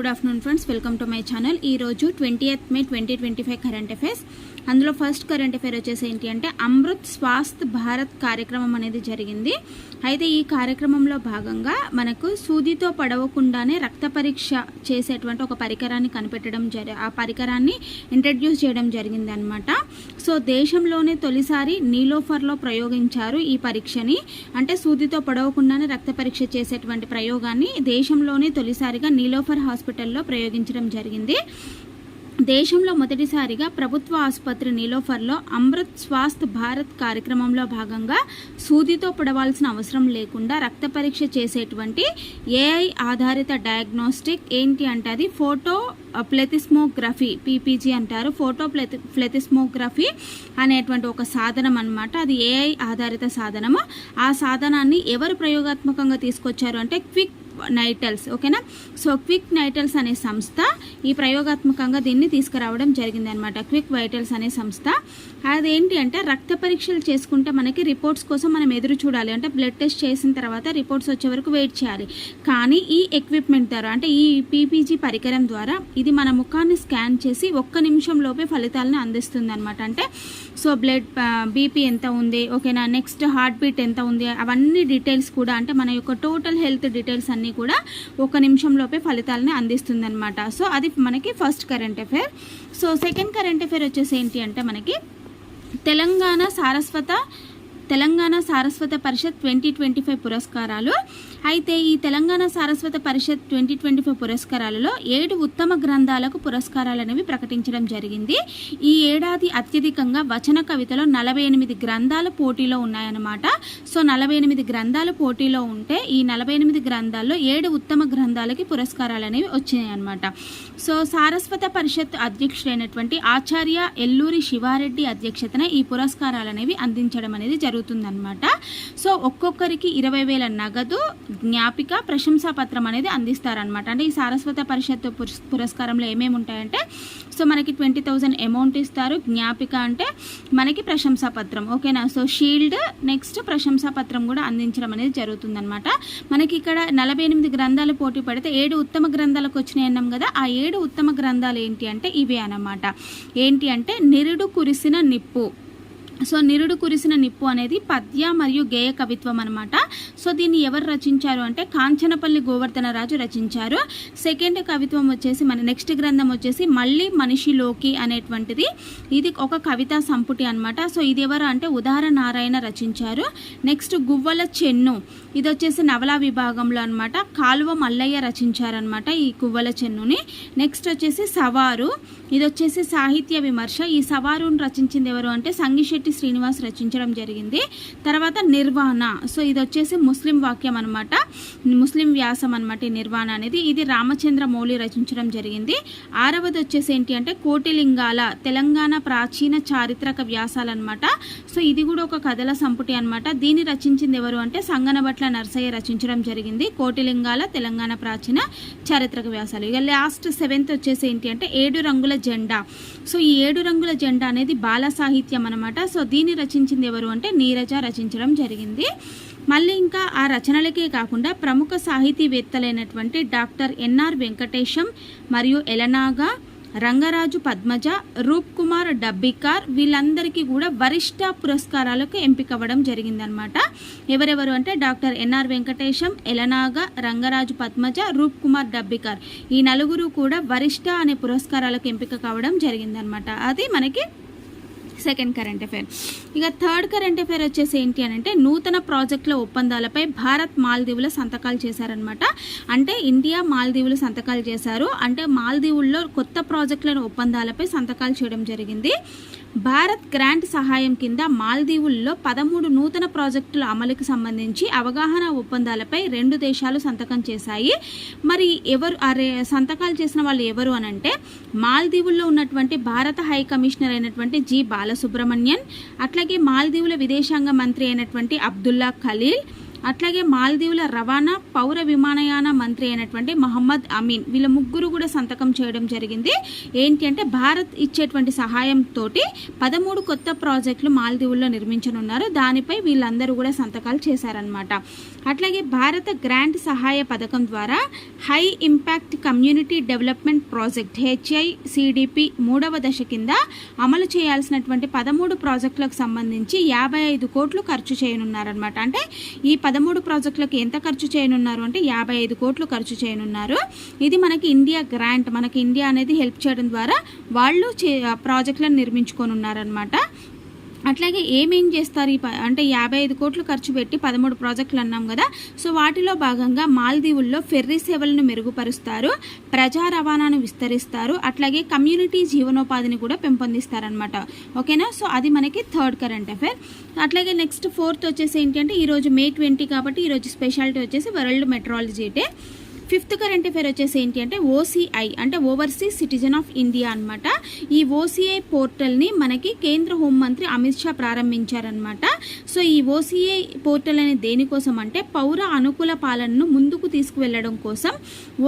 Good afternoon friends. Welcome to my channel. ఈ రోజు twenty eighth May twenty twenty five current affairs. అందులో first current affair వచ్చేసి ఏంటి అంటే అమృత్ స్వాస్థ్ భారత్ కార్యక్రమం అనేది జరిగింది. అయితే ఈ కార్యక్రమంలో భాగంగా మనకు సూదితో పడవకుండానే రక్త పరీక్ష చేసేటువంటి ఒక పరికరాన్ని కనిపెట్టడం జరి ఆ పరికరాన్ని ఇంట్రడ్యూస్ చేయడం జరిగింది అనమాట సో దేశంలోనే తొలిసారి నీలోఫర్లో ప్రయోగించారు ఈ పరీక్షని. అంటే సూదితో పడవకుండానే రక్త పరీక్ష చేసేటువంటి ప్రయోగాన్ని దేశంలోనే తొలిసారిగా నీలోఫర్ హాస్పిటల్లో ప్రయోగించడం జరిగింది. దేశంలో మొదటిసారిగా ప్రభుత్వ ఆసుపత్రి నీలోఫర్లో అమృత్ స్వాస్థ్ భారత్ కార్యక్రమంలో భాగంగా సూదితో పడవాల్సిన అవసరం లేకుండా రక్త పరీక్ష చేసేటువంటి ఏఐ ఆధారిత డయాగ్నోస్టిక్ ఏంటి అంటే అది ఫోటో ప్లెతిస్మోగ్రఫీ పీపీజీ అంటారు. ఫోటో ప్లెతి ప్లెతిస్మోగ్రఫీ అనేటువంటి ఒక సాధనం అనమాట అది ఏఐ ఆధారిత సాధనము? ఆ సాధనాన్ని ఎవరు ప్రయోగాత్మకంగా తీసుకొచ్చారు అంటే క్విక్ నైటల్స్ ఓకేనా? సో క్విక్ నైటల్స్ అనే సంస్థ ఈ ప్రయోగాత్మకంగా దీన్ని తీసుకురావడం జరిగింది అనమాట క్విక్ వైటల్స్ అనే సంస్థ. అదేంటి అంటే రక్త పరీక్షలు చేసుకుంటే మనకి రిపోర్ట్స్ కోసం మనం ఎదురు చూడాలి. అంటే బ్లడ్ టెస్ట్ చేసిన తర్వాత రిపోర్ట్స్ వచ్చే వరకు వెయిట్ చేయాలి. కానీ ఈ ఎక్విప్మెంట్ ద్వారా అంటే ఈ పీపీజీ పరికరం ద్వారా ఇది మన ముఖాన్ని స్కాన్ చేసి ఒక్క నిమిషంలోపే ఫలితాలను అందిస్తుంది అనమాట అంటే సో బ్లడ్ బీపీ ఎంత ఉంది ఓకేనా? నెక్స్ట్ హార్ట్ బీట్ ఎంత ఉంది? అవన్నీ డీటెయిల్స్ కూడా అంటే మన యొక్క టోటల్ హెల్త్ డీటెయిల్స్ అన్నీ కూడా ఒక నిమిషంలోపే ఫలితాలని అందిస్తుంది అనమాట సో అది మనకి first current affair so second current affair వచ్చేసి ఏంటి అంటే మనకి Telangana Saraswata Telangana Saraswata Parishat twenty twenty five పురస్కారాలు అయితే ఈ Telangana Saraswata Parishad twenty twenty five పురస్కారాలలో ఏడు ఉత్తమ గ్రంథాలకు పురస్కారాలు అనేవి ప్రకటించడం జరిగింది. ఈ ఏడాది అత్యధికంగా వచన కవితలో నలభై ఎనిమిది గ్రంథాలు పోటీలో ఉన్నాయన్నమాట. సో నలభై ఎనిమిది గ్రంథాలు పోటీలో ఉంటే ఈ నలభై ఎనిమిది గ్రంథాల్లో ఏడు ఉత్తమ గ్రంథాలకి పురస్కారాలు అనేవి వచ్చినాయన్నమాట. సో సారస్వత పరిషత్ అధ్యక్షుడైనటువంటి ఆచార్య ఎల్లూరి శివారెడ్డి అధ్యక్షతన ఈ పురస్కారాలు అనేవి అందించడం అనేది జరుగుతుందన్నమాట. సో ఒక్కొక్కరికి ఇరవై వేల నగదు జ్ఞాపిక ప్రశంసాపత్రం అనేది అందిస్తారనమాట అంటే ఈ సారస్వత పరిషత్ పురస్- పురస్కారంలో ఏమేమి ఉంటాయంటే సో మనకి ట్వంటీ థౌజండ్ అమౌంట్ ఇస్తారు. జ్ఞాపిక అంటే మనకి ప్రశంసా పత్రం ఓకేనా? సో షీల్డ్ నెక్స్ట్ ప్రశంసాపత్రం కూడా అందించడం అనేది జరుగుతుందనమాట మనకి ఇక్కడ నలభై ఎనిమిది గ్రంథాలు పోటీ పడితే ఏడు ఉత్తమ గ్రంథాలకు వచ్చినాయి అన్నాం కదా ఆ ఏడు ఉత్తమ గ్రంథాలు ఏంటి అంటే ఇవే అనమాట ఏంటి అంటే నిరుడు కురిసిన నిప్పు. సో నిరుడు కురిసిన నిప్పు అనేది పద్య మరియు గేయ కవిత్వం అనమాట సో దీన్ని ఎవరు రచించారు అంటే కాంచనపల్లి గోవర్ధనరాజు రచించారు. సెకండ్ కవిత్వం వచ్చేసి మన నెక్స్ట్ గ్రంథం వచ్చేసి మళ్ళీ మనిషిలోకి అనేటువంటిది. ఇది ఒక కవితా సంపుటి అనమాట సో ఇది ఎవరు అంటే ఉదార నారాయణ రచించారు. నెక్స్ట్ గువ్వల చెన్ను. ఇది వచ్చేసి నవలా విభాగంలో అనమాట కాలువ మల్లయ్య రచించారనమాట ఈ గువ్వల చెన్నుని. నెక్స్ట్ వచ్చేసి సవారు. ఇది వచ్చేసి సాహిత్య విమర్శ. ఈ సవారును రచించింది ఎవరు అంటే సంగిశెట్టి శ్రీనివాస్ రచించడం జరిగింది. తర్వాత నిర్వాణ. సో ఇది వచ్చేసి ముస్లిం వాక్యం అనమాట ముస్లిం వ్యాసం అనమాట ఈ నిర్వాణ అనేది. ఇది రామచంద్ర మౌళి రచించడం జరిగింది. ఆరవది వచ్చేసి ఏంటి అంటే కోటిలింగాల తెలంగాణ ప్రాచీన చారిత్రక వ్యాసాలు అనమాట సో ఇది కూడా ఒక కథల సంపుటి అనమాట దీన్ని రచించింది ఎవరు అంటే సంగనబట్ల నర్సయ్య రచించడం జరిగింది. కోటిలింగాల తెలంగాణ ప్రాచీన చారిత్రక వ్యాసాలు. ఇక లాస్ట్ సెవెంత్ వచ్చేసి ఏంటి అంటే ఏడు రంగుల జెండా. సో ఈ ఏడు రంగుల జెండా అనేది బాల సాహిత్యం అనమాట సో దీన్ని రచించింది ఎవరు అంటే నీరజ రచించడం జరిగింది. మళ్ళీ ఇంకా ఆ రచనలకే కాకుండా ప్రముఖ సాహితీవేత్తలైనటువంటి డాక్టర్ ఎన్ఆర్ వెంకటేశం మరియు ఎలనాగా రంగరాజు పద్మజ రూప్ కుమార్ డబ్బికార్ వీళ్ళందరికీ కూడా వరిష్ట పురస్కారాలకు ఎంపికవ్వడం జరిగిందనమాట ఎవరెవరు అంటే డాక్టర్ ఎన్ఆర్ వెంకటేశం ఎలనాగ రంగరాజు పద్మజ రూప్ కుమార్ డబ్బికార్. ఈ నలుగురు కూడా వరిష్ట అనే పురస్కారాలకు ఎంపిక కావడం జరిగిందనమాట అది మనకి సెకండ్ కరెంట్ అఫైర్. ఇక థర్డ్ కరెంట్ అఫైర్ వచ్చేసి ఏంటి అని అంటే నూతన ప్రాజెక్టుల ఒప్పందాలపై భారత్ మాల్దీవుల సంతకాలు చేశారనమాట అంటే ఇండియా మాల్దీవులు సంతకాలు చేశారు. అంటే మాల్దీవుల్లో కొత్త ప్రాజెక్టులను ఒప్పందాలపై సంతకాలు చేయడం జరిగింది. భారత్ గ్రాంట్ సహాయం కింద మాల్దీవుల్లో పదమూడు నూతన ప్రాజెక్టుల అమలుకు సంబంధించి అవగాహన ఒప్పందాలపై రెండు దేశాలు సంతకం చేశాయి. మరి ఎవరు అరే సంతకాలు చేసిన వాళ్ళు ఎవరు అనంటే మాల్దీవుల్లో ఉన్నటువంటి భారత హై కమిషనర్ అయినటువంటి జి బాలసుబ్రహ్మణ్యన్ అట్లాగే మాల్దీవుల విదేశాంగ మంత్రి అయినటువంటి అబ్దుల్లా ఖలీల్ అట్లాగే మాల్దీవుల రవాణా పౌర విమానయాన మంత్రి అయినటువంటి మహమ్మద్ అమీన్. వీళ్ళ ముగ్గురు కూడా సంతకం చేయడం జరిగింది. ఏంటి అంటే భారత్ ఇచ్చేటువంటి సహాయంతో పదమూడు కొత్త ప్రాజెక్టులు మాల్దీవుల్లో నిర్మించనున్నారు. దానిపై వీళ్ళందరూ కూడా సంతకాలు చేశారనమాట అట్లాగే భారత గ్రాంట్ సహాయ పథకం ద్వారా high impact community development project HI CDP మూడవ దశ కింద అమలు చేయాల్సినటువంటి పదమూడు ప్రాజెక్టులకు సంబంధించి యాభై ఐదు కోట్లు ఖర్చు చేయనున్నారనమాట అంటే ఈ పదమూడు ప్రాజెక్టులకు ఎంత ఖర్చు చేయనున్నారు అంటే యాభై ఐదు కోట్లు ఖర్చు చేయనున్నారు. ఇది మనకి ఇండియా గ్రాంట్. మనకి ఇండియా అనేది హెల్ప్ చేయడం ద్వారా వాళ్ళు చే ప్రాజెక్టులను నిర్మించుకొని అట్లాగే ఏమేం చేస్తారు ఈ ప- అంటే యాభై ఐదు కోట్లు ఖర్చు పెట్టి పదమూడు ప్రాజెక్టులు అన్నాం కదా. సో వాటిలో భాగంగా మాల్దీవుల్లో ఫెర్రీ సేవలను మెరుగుపరుస్తారు ప్రజా రవాణాను విస్తరిస్తారు అట్లాగే కమ్యూనిటీ జీవనోపాధిని కూడా పెంపొందిస్తారనమాట ఓకేనా? సో అది మనకి థర్డ్ కరెంట్ అఫైర్. అట్లాగే నెక్స్ట్ ఫోర్త్ వచ్చేసి ఏంటంటే ఈరోజు మే ట్వంటీ కాబట్టి ఈరోజు స్పెషాలిటీ వచ్చేసి world metrology day. Fifth current affair వచ్చేసి ఏంటి అంటే ఓసీఐ అంటే ఓవర్సీస్ సిటిజన్ ఆఫ్ ఇండియా అన్నమాట. ఈ ఓసీఐ పోర్టల్ని మనకి కేంద్ర హోంమంత్రి అమిత్ షా ప్రారంభించారనమాట సో ఈ ఓసీఐ పోర్టల్ అనేది దేనికోసం అంటే పౌర అనుకూల పాలనను ముందుకు తీసుకువెళ్ళడం కోసం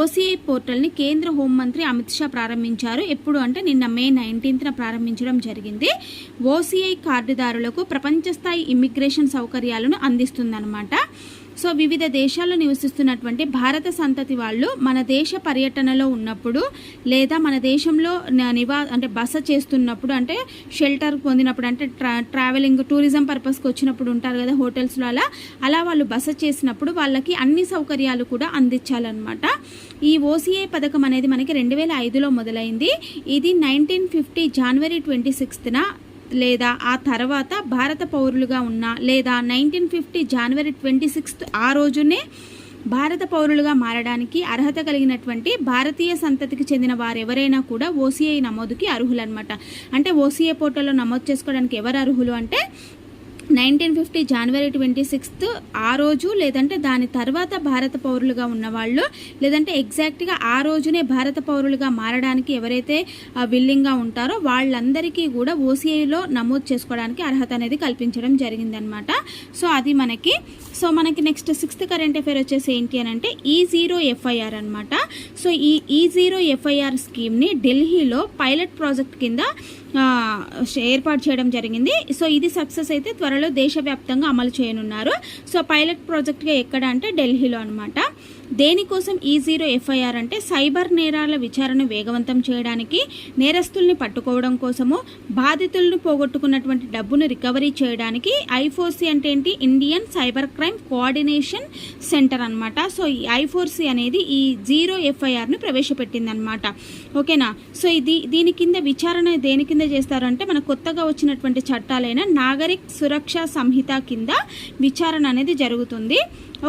ఓసీఐ పోర్టల్ని కేంద్ర హోంమంత్రి అమిత్ షా ప్రారంభించారు. ఎప్పుడు అంటే నిన్న మే నైన్టీన్త్న ప్రారంభించడం జరిగింది. ఓసీఐ కార్డుదారులకు ప్రపంచ స్థాయి ఇమ్మిగ్రేషన్ సౌకర్యాలను అందిస్తుందన్నమాట. సో వివిధ దేశాల్లో నివసిస్తున్నటువంటి భారత సంతతి వాళ్ళు మన దేశ పర్యటనలో ఉన్నప్పుడు లేదా మన దేశంలో నివా అంటే బస చేస్తున్నప్పుడు అంటే షెల్టర్ పొందినప్పుడు అంటే ట్రా ట్రావెలింగ్ టూరిజం పర్పస్కి వచ్చినప్పుడు ఉంటారు కదా హోటల్స్లో అలా అలా వాళ్ళు బస చేసినప్పుడు వాళ్ళకి అన్ని సౌకర్యాలు కూడా అందించాలన్నమాట. ఈ ఓసీఐ పథకం అనేది మనకి రెండు వేల ఐదులో మొదలైంది. ఇది నైన్టీన్ ఫిఫ్టీ జనవరి ట్వంటీ సిక్స్త్న లేదా ఆ తర్వాత భారత పౌరులుగా ఉన్న లేదా నైన్టీన్ ఫిఫ్టీ జనవరి ట్వంటీ సిక్స్త్ ఆ రోజునే భారత పౌరులుగా మారడానికి అర్హత కలిగినటువంటి భారతీయ సంతతికి చెందిన వారెవరైనా కూడా ఓసీఐ నమోదుకి అర్హులన్నమాట. అంటే ఓసీఐ పోర్టల్లో నమోదు చేసుకోవడానికి ఎవరు అర్హులు అంటే నైన్టీన్ ఫిఫ్టీ జనవరి ట్వంటీ సిక్స్త్ ఆ రోజు లేదంటే దాని తర్వాత భారత పౌరులుగా ఉన్నవాళ్ళు లేదంటే ఎగ్జాక్ట్గా ఆ రోజునే భారత పౌరులుగా మారడానికి ఎవరైతే విల్లింగ్గా ఉంటారో వాళ్ళందరికీ కూడా ఓసీఐలో నమోదు చేసుకోవడానికి అర్హత అనేది కల్పించడం జరిగిందనమాట సో అది మనకి సో మనకి నెక్స్ట్ సిక్స్త్ కరెంట్ అఫైర్ వచ్చేసి ఏంటి అని అంటే ఈ జీరో ఎఫ్ఐఆర్ అనమాట సో ఈ ఈ జీరో ఎఫ్ఐఆర్ స్కీమ్ని ఢిల్లీలో పైలట్ ప్రాజెక్ట్ కింద ఏర్పాటు చేయడం జరిగింది. సో ఇది సక్సెస్ అయితే త్వరలో దేశవ్యాప్తంగా అమలు చేయనున్నారు. సో పైలట్ ప్రాజెక్ట్గా ఎక్కడ అంటే ఢిల్లీలో అనమాట దేనికోసం ఈ జీరో ఎఫ్ఐఆర్ అంటే సైబర్ నేరాల విచారణ వేగవంతం చేయడానికి నేరస్తుల్ని పట్టుకోవడం కోసము బాధితులను పోగొట్టుకున్నటువంటి డబ్బును రికవరీ చేయడానికి ఐఫోర్సీ అంటే ఏంటి? Indian cyber crime coordination centre అన్నమాట. సో ఈ ఐఫోర్సీ అనేది ఈ జీరో ఎఫ్ఐఆర్ను ప్రవేశపెట్టిందనమాట ఓకేనా? సో ఇది దీని కింద విచారణ దేని కింద చేస్తారంటే మన కొత్తగా వచ్చినటువంటి చట్టాలైన నాగరిక్ సురక్ష సంహిత కింద విచారణ అనేది జరుగుతుంది.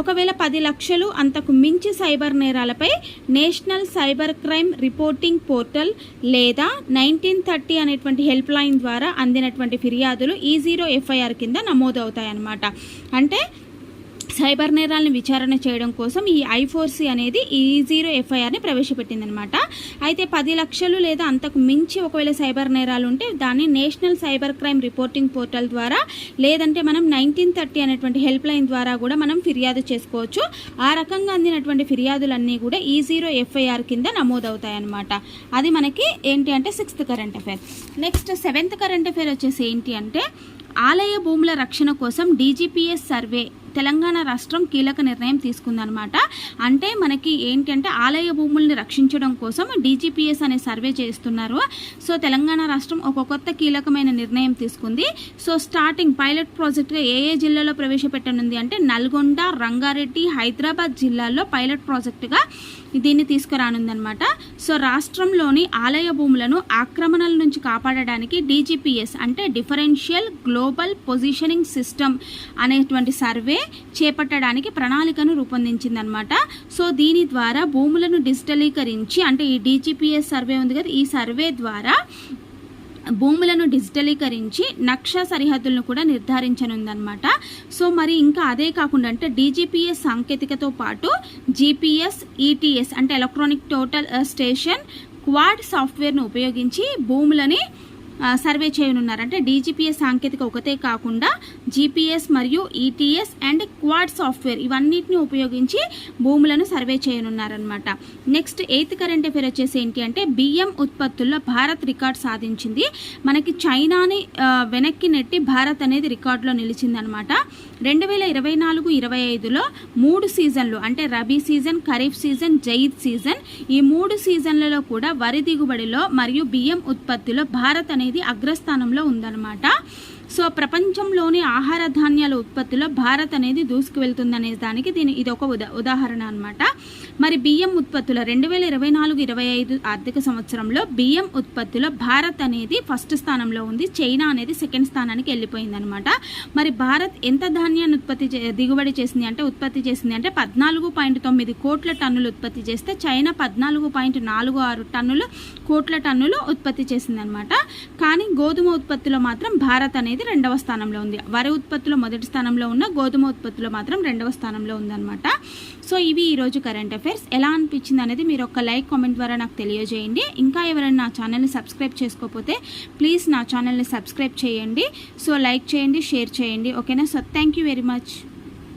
ఒకవేళ పది లక్షలు అంతకు మించి cyber నేరాలపై national cyber crime reporting portal లేదా నైన్టీన్ థర్టీ అనేటువంటి హెల్ప్ లైన్ ద్వారా అందినటువంటి ఫిర్యాదులు ఈ జీరో ఎఫ్ఐఆర్ కింద నమోదవుతాయన్నమాట. అంటే సైబర్ నేరాలను విచారణ చేయడం కోసం ఈ ఐఫోర్సీ అనేది ఈ జీరో ఎఫ్ఐఆర్ని ప్రవేశపెట్టిందనమాట అయితే పది లక్షలు లేదా అంతకు మించి ఒకవేళ సైబర్ నేరాలు ఉంటే దాన్ని national cyber crime reporting portal ద్వారా లేదంటే మనం నైన్టీన్ థర్టీ అనేటువంటి హెల్ప్ లైన్ ద్వారా కూడా మనం ఫిర్యాదు చేసుకోవచ్చు. ఆ రకంగా అందినటువంటి ఫిర్యాదులన్నీ కూడా ఈ జీరో ఎఫ్ఐఆర్ కింద నమోదవుతాయి అనమాట అది మనకి ఏంటి అంటే sixth current affair. Next seventh current affair వచ్చేసి ఏంటి అంటే ఆలయ భూముల రక్షణ కోసం డీజీపీఎస్ సర్వే తెలంగాణ రాష్ట్రం కీలక నిర్ణయం తీసుకుందనమాట అంటే మనకి ఏంటంటే ఆలయ భూముల్ని రక్షించడం కోసం డీజీపీఎస్ అనే సర్వే చేస్తున్నారు. సో తెలంగాణ రాష్ట్రం ఒక కొత్త కీలకమైన నిర్ణయం తీసుకుంది. సో స్టార్టింగ్ పైలట్ ప్రాజెక్ట్గా ఏ ఏ జిల్లాలో ప్రవేశపెట్టనుంది అంటే నల్గొండ రంగారెడ్డి హైదరాబాద్ జిల్లాల్లో పైలట్ ప్రాజెక్టుగా దీన్ని తీసుకురానుందనమాట సో రాష్ట్రంలోని ఆలయ భూములను ఆక్రమణల నుంచి కాపాడడానికి డీజీపీఎస్ అంటే డిఫరెన్షియల్ గ్లోబల్ పొజిషనింగ్ సిస్టమ్ అనేటువంటి సర్వే చేపట్టడానికి ప్రణాళికను రూపొందించిందనమాట సో దీని ద్వారా భూములను డిజిటలీకరించి అంటే ఈ డీజీపీఎస్ సర్వే ఉంది కదా ఈ సర్వే ద్వారా భూములను డిజిటలీకరించి నక్ష సరిహద్దులను కూడా నిర్ధారించనుందనమాట సో మరి ఇంకా అదే కాకుండా అంటే డీజీపీఎస్ సాంకేతికతో పాటు జీపీఎస్ ఈటీఎస్ అంటే ఎలక్ట్రానిక్ టోటల్ స్టేషన్ క్వాడ్ సాఫ్ట్వేర్ను ఉపయోగించి భూములని సర్వే చేయనున్నారు అంటే డీజీపీఎస్ సాంకేతిక ఒకటే కాకుండా జీపీఎస్ మరియు ఈటీఎస్ అండ్ క్వాడ్ సాఫ్ట్వేర్ ఇవన్నిటిని ఉపయోగించి భూములను సర్వే చేయనున్నారనమాట నెక్స్ట్ ఎయిత్ కరెంట్ అఫేర్ వచ్చేసి ఏంటి అంటే బియ్యం ఉత్పత్తుల్లో భారత్ రికార్డ్ సాధించింది. మనకి చైనాని వెనక్కి నెట్టి భారత్ అనేది రికార్డులో నిలిచిందనమాట రెండు వేల ఇరవై నాలుగు ఇరవై ఐదులో మూడు సీజన్లు అంటే rabi season kharif season zaid season ఈ మూడు సీజన్లలో కూడా వరి దిగుబడిలో మరియు బియ్యం ఉత్పత్తిలో భారత్ అనేది అగ్రస్థానంలో ఉందన్నమాట. సో ప్రపంచంలోని ఆహార ధాన్యాల ఉత్పత్తిలో భారత్ అనేది దూసుకు వెళ్తుందనే దానికి దీని ఇది ఒక ఉదా ఉదాహరణ అనమాట మరి బియ్యం ఉత్పత్తుల రెండు వేల ఇరవై నాలుగు ఇరవై ఐదు ఆర్థిక సంవత్సరంలో బియ్యం ఉత్పత్తిలో భారత్ అనేది ఫస్ట్ స్థానంలో ఉంది. చైనా అనేది సెకండ్ స్థానానికి వెళ్ళిపోయిందనమాట మరి భారత్ ఎంత ధాన్యాన్ని ఉత్పత్తి చే- దిగుబడి చేసింది అంటే ఉత్పత్తి చేసింది అంటే పద్నాలుగు పాయింట్ తొమ్మిది కోట్ల టన్నులు ఉత్పత్తి చేస్తే చైనా పద్నాలుగు పాయింట్ నాలుగు ఆరు టన్నులు కోట్ల టన్నులు ఉత్పత్తి చేసిందనమాట కానీ గోధుమ ఉత్పత్తిలో మాత్రం భారత్ అనేది రెండవ స్థానంలో ఉంది. వరి ఉత్పత్తిలో మొదటి స్థానంలో ఉన్న గోధుమ ఉత్పత్తిలో మాత్రం రెండవ స్థానంలో ఉందన్నమాట. సో ఇవి ఈరోజు కరెంట్ అఫైర్స్ ఎలా అనిపించింది అనేది మీరు ఒక లైక్ కామెంట్ ద్వారా నాకు తెలియజేయండి. ఇంకా ఎవరైనా నా ఛానల్ని సబ్స్క్రైబ్ చేసుకోకపోతే ప్లీజ్ నా ఛానల్ని సబ్స్క్రైబ్ చేయండి. సో లైక్ చేయండి షేర్ చేయండి. ఓకేనా? So thank you very much.